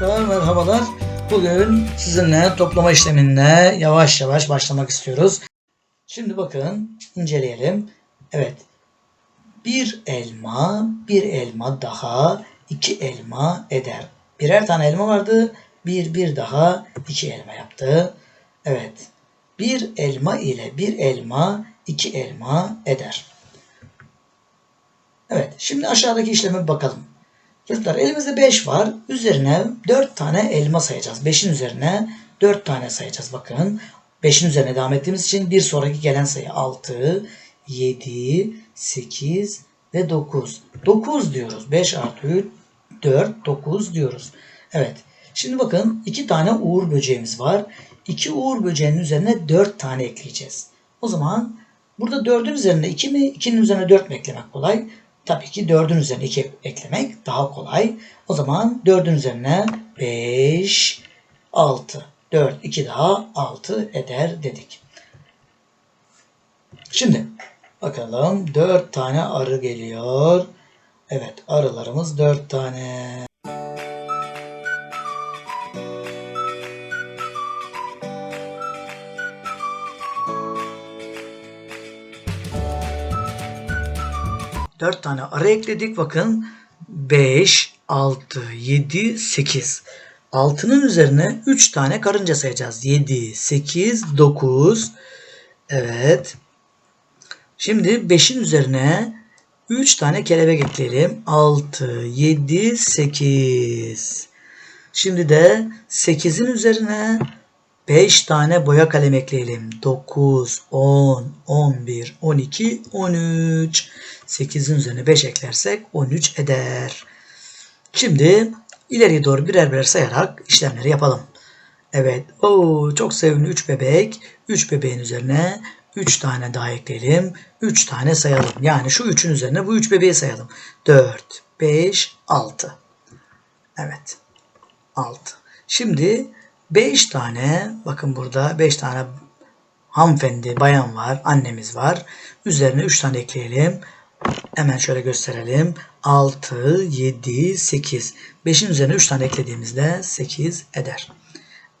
çocuklar merhabalar. Bugün sizinle toplama işlemine yavaş yavaş başlamak istiyoruz. Şimdi bakın inceleyelim. Evet. Bir elma, bir elma daha iki elma eder. Birer tane elma vardı. Bir, bir daha iki elma yaptı. Evet. Bir elma ile bir elma iki elma eder. Evet. Şimdi aşağıdaki işleme bakalım. Çocuklar elimizde 5 var. Üzerine 4 tane elma sayacağız. 5'in üzerine 4 tane sayacağız. Bakın 5'in üzerine devam ettiğimiz için bir sonraki gelen sayı 6, 7, 8 ve 9. 9 diyoruz. 5 artı 3, 4, 9 diyoruz. Evet. Şimdi bakın 2 tane uğur böceğimiz var. 2 uğur böceğinin üzerine 4 tane ekleyeceğiz. O zaman burada 4'ün üzerine 2 mi? 2'nin üzerine 4 mi eklemek kolay? Tabii ki 4'ün üzerine 2 eklemek daha kolay. O zaman 4'ün üzerine 5, 6. 4, 2 daha 6 eder dedik. Şimdi bakalım 4 tane arı geliyor. Evet arılarımız 4 tane. Dört tane arı ekledik. Bakın 5, 6, 7, 8. 6'nın üzerine 3 tane karınca sayacağız. 7, 8, 9. Evet. Şimdi 5'in üzerine 3 tane kelebek ekleyelim. 6, 7, 8. Şimdi de 8'in üzerine 5 tane boya kalem ekleyelim. 9, 10, 11, 12, 13. 8'in üzerine 5 eklersek 13 eder. Şimdi ileriye doğru birer birer sayarak işlemleri yapalım. Evet. Oo, çok sevimli 3 bebek. 3 bebeğin üzerine 3 tane daha ekleyelim. 3 tane sayalım. Yani şu 3'ün üzerine bu 3 bebeği sayalım. 4, 5, 6. Evet. 6. Şimdi 5 tane bakın burada 5 tane hanımefendi, bayan var, annemiz var. Üzerine 3 tane ekleyelim. Hemen şöyle gösterelim. 6, 7, 8. 5'in üzerine 3 tane eklediğimizde 8 eder.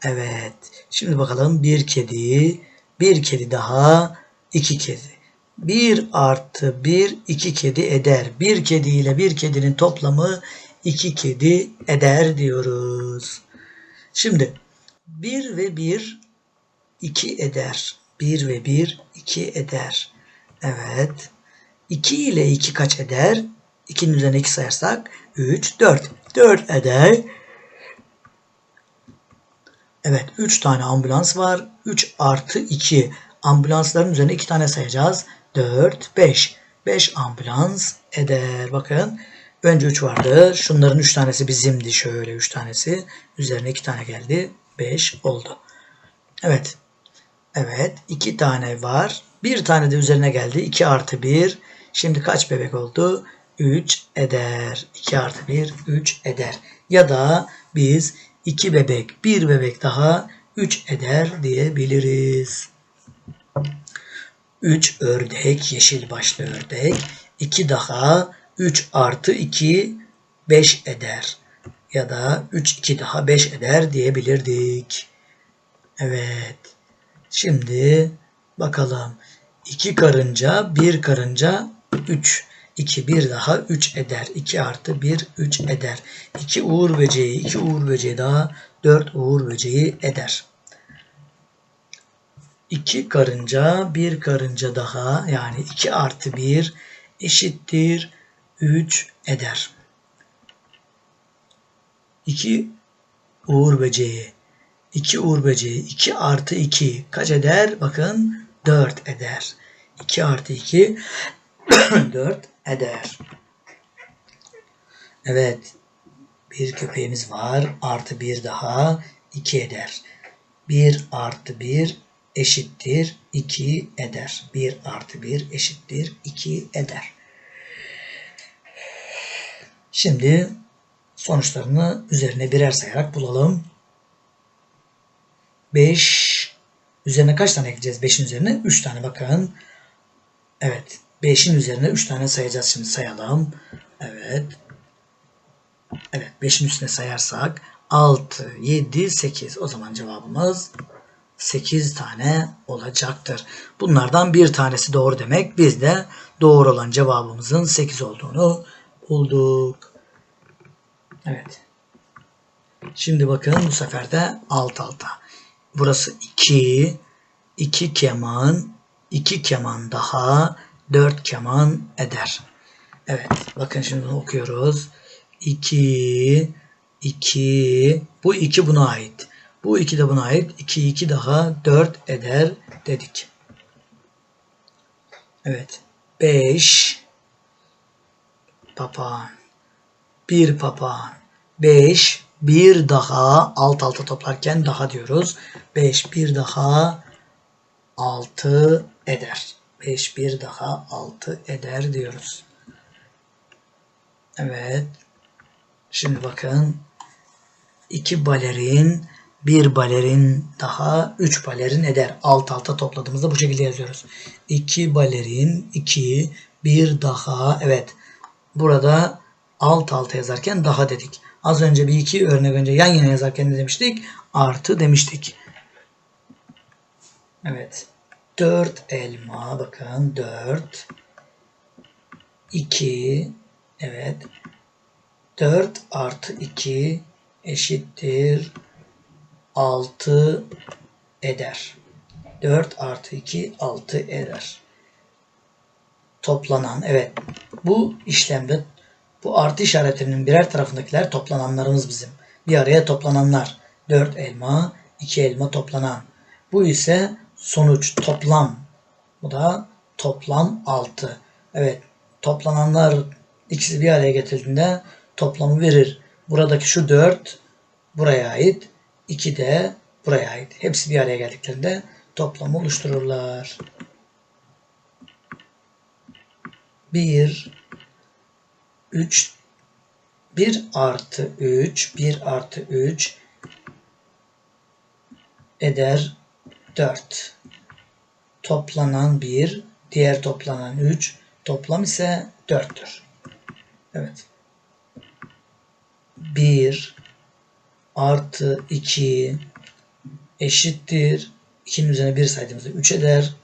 Evet. Şimdi bakalım bir kedi, bir kedi daha, iki kedi. 1 artı 1 2 kedi eder. Bir kedi ile bir kedinin toplamı 2 kedi eder diyoruz. Şimdi 1 ve 1 2 eder. 1 ve 1 2 eder. Evet. 2 ile 2 kaç eder? 2'nin üzerine 2 sayarsak 3, 4. 4 eder. Evet 3 tane ambulans var. 3 artı 2. Ambulansların üzerine 2 tane sayacağız. 4, 5. 5 ambulans eder. Bakın önce 3 vardı. Şunların 3 tanesi bizimdi. Şöyle 3 tanesi. Üzerine 2 tane geldi. 5 oldu. Evet. Evet. 2 tane var. Bir tane de üzerine geldi. 2 artı 1. Şimdi kaç bebek oldu? 3 eder. 2 artı 1 3 eder. Ya da biz 2 bebek 1 bebek daha 3 eder diyebiliriz. 3 ördek yeşil başlı ördek. 2 daha 3 artı 2 5 eder. Ya da 3 2 daha 5 eder diyebilirdik. Evet. Şimdi bakalım. 2 karınca, 1 karınca 3. 2 1 daha 3 eder. 2 artı 1 3 eder. 2 uğur böceği, 2 uğur böceği daha 4 uğur böceği eder. 2 karınca, 1 karınca daha yani 2 artı 1 eşittir 3 eder. 2 uğur böceği, 2 uğur böceği, 2 artı 2 kaç eder? Bakın 4 eder. 2 artı 2 4 eder. Evet. Bir köpeğimiz var. Artı bir daha 2 eder. 1 artı 1 eşittir 2 eder. 1 artı 1 eşittir 2 eder. Şimdi sonuçlarını üzerine birer sayarak bulalım. 5 üzerine kaç tane ekleyeceğiz? 5'in üzerine 3 tane bakın. Evet. 5'in üzerine 3 tane sayacağız şimdi sayalım. Evet. Evet 5'in üstüne sayarsak 6, 7, 8. O zaman cevabımız 8 tane olacaktır. Bunlardan bir tanesi doğru demek. Biz de doğru olan cevabımızın 8 olduğunu bulduk. Evet. Şimdi bakın bu sefer de alt alta. Burası 2, 2 keman, 2 keman daha 4 keman eder. Evet bakın şimdi bunu okuyoruz. 2, 2, bu 2 buna ait. Bu 2 de buna ait. 2, 2 daha 4 eder dedik. Evet. 5 papağan. 1 papağan. 5 bir daha alt alta toplarken daha diyoruz. 5 bir daha 6 eder. 5 bir daha 6 eder diyoruz. Evet. Şimdi bakın. 2 balerin, bir balerin daha 3 balerin eder. Alt alta topladığımızda bu şekilde yazıyoruz. 2 balerin, 2, bir daha. Evet. Burada alt alta yazarken daha dedik. Az önce bir iki örnek önce yan yana yazarken ne demiştik? Artı demiştik. Evet. 4 elma bakın 4 2 evet 4 artı 2 eşittir 6 eder. 4 artı 2 6 eder. Toplanan evet bu işlemde bu artı işaretinin birer tarafındakiler toplananlarımız bizim. Bir araya toplananlar. 4 elma, 2 elma toplanan. Bu ise sonuç toplam. Bu da toplam 6. Evet toplananlar ikisi bir araya getirildiğinde toplamı verir. Buradaki şu 4 buraya ait. 2 de buraya ait. Hepsi bir araya geldiklerinde toplamı oluştururlar. 1 3 1 artı 3 1 artı 3 eder 4. Toplanan 1 diğer toplanan 3 toplam ise 4'tür. Evet. 1 artı 2 eşittir 2'nin üzerine 1 saydığımızda 3 eder.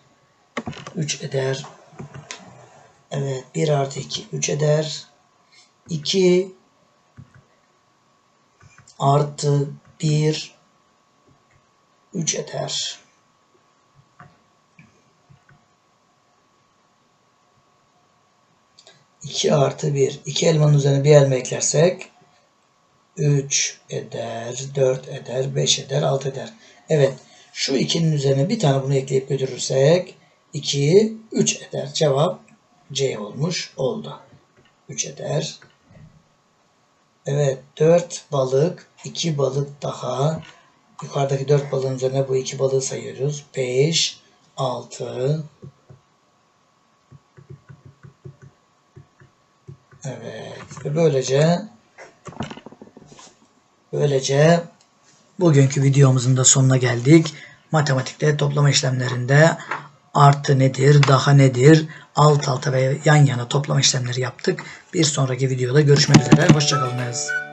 3 eder. Evet 1 artı 2 3 eder. 2 artı 1 3 eder. İki artı bir. İki elmanın üzerine bir elma eklersek 3 eder, 4 eder, 5 eder, 6 eder. Evet. Şu ikinin üzerine bir tane bunu ekleyip götürürsek 2, 3 eder. Cevap C olmuş oldu. 3 eder. Evet 4 balık 2 balık daha yukarıdaki 4 balığın üzerine bu 2 balığı sayıyoruz. 5 6 Evet ve böylece böylece bugünkü videomuzun da sonuna geldik. Matematikte toplama işlemlerinde artı nedir, daha nedir, alt alta ve yan yana toplama işlemleri yaptık. Bir sonraki videoda görüşmek üzere. Hoşçakalınız.